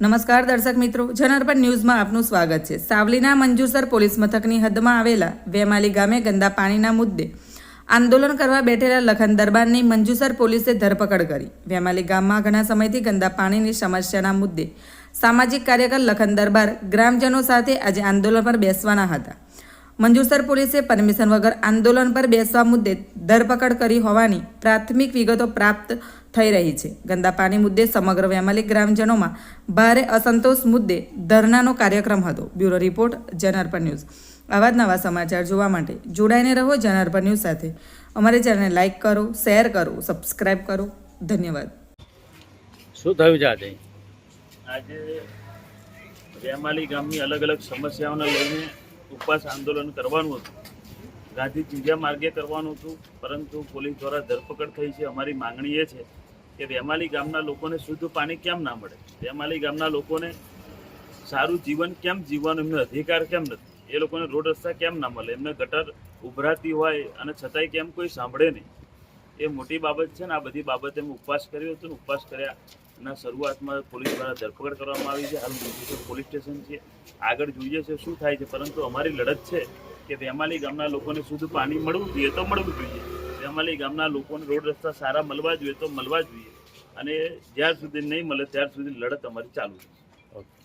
નમસ્કાર દર્શક મિત્રો જનઅર્પણ ન્યૂઝમાં આપનું સ્વાગત છે. સાવલીના મંજુસર પોલીસ મથકની હદમાં આવેલા વેમાલી ગામે ગંદા પાણીના મુદ્દે આંદોલન કરવા બેઠેલા લખન દરબારની મંજુસર પોલીસે ધરપકડ કરી. વેમાલી ગામમાં ઘણા સમયથી ગંદા પાણીની સમસ્યાના મુદ્દે સામાજિક કાર્યકર લખન દરબાર ગ્રામજનો સાથે આજે આંદોલન પર બેસવાના હતા. મંજુસર પોલીસે પરમિશન વગર આંદોલન પર બેસવા મુદ્દે ધરપકડ કરી હોવાની પ્રાથમિક વિગતો પ્રાપ્ત થઈ રહી છે. ગંદા પાણી મુદ્દે સમગ્ર વેમાલી ગ્રામજનોમાં ભારે અસંતોષ મુદ્દે ધરનાનો કાર્યક્રમ હતો. બ્યુરો રિપોર્ટ જનરપર ન્યૂઝ. આવા જ નવા સમાચાર જોવા માટે જોડાઈને રહો જનરપર ન્યૂઝ સાથે. અમારી ચેનલને લાઇક કરો શેર કરો સબસ્ક્રાઇબ કરો. ધન્યવાદ. શું થયું છે આજે? આજે વેમાલી ગામની અલગ અલગ સમસ્યાઓને લઈને ઉપવાસ આંદોલન કરવાનું હતું. ગાંધી ત્રીજા માર્ગે કરવાનું હતું, પરંતુ પોલીસ દ્વારા ધરપકડ થઈ છે. અમારી માંગણી એ છે કે વેમાલી ગામના લોકોને શુદ્ધ પાણી કેમ ના મળે? વેમાલી ગામના લોકોને સારું જીવન કેમ જીવવાનો? એમનો અધિકાર કેમ નથી? એ લોકોને રોડ રસ્તા કેમ ના મળે? એમને ગટર ઉભરાતી હોય અને છતાંય કેમ કોઈ સાંભળે નહીં? એ મોટી બાબત છે ને આ બધી બાબતે અમે ઉપવાસ કર્યો હતો ને ઉપવાસ કર્યા ના શરૂઆતમાં પોલીસ દ્વારા ધરપકડ કરવામાં આવી છે. હાલ મુંબેશ્વર પોલીસ સ્ટેશન છે. આગળ જોઈએ છે શું થાય છે. પરંતુ અમારી લડત છે કે વેમાલી ગામના લોકોને શુદ્ધ પાણી મળવું જોઈએ તો મળવું જોઈએ. વેમાલી ગામના લોકોને રોડ રસ્તા સારા મળવા જોઈએ તો મળવા જોઈએ. અને જ્યાર સુધી નહીં મળે ત્યાર સુધી લડત અમારી ચાલુ છે ઓકે.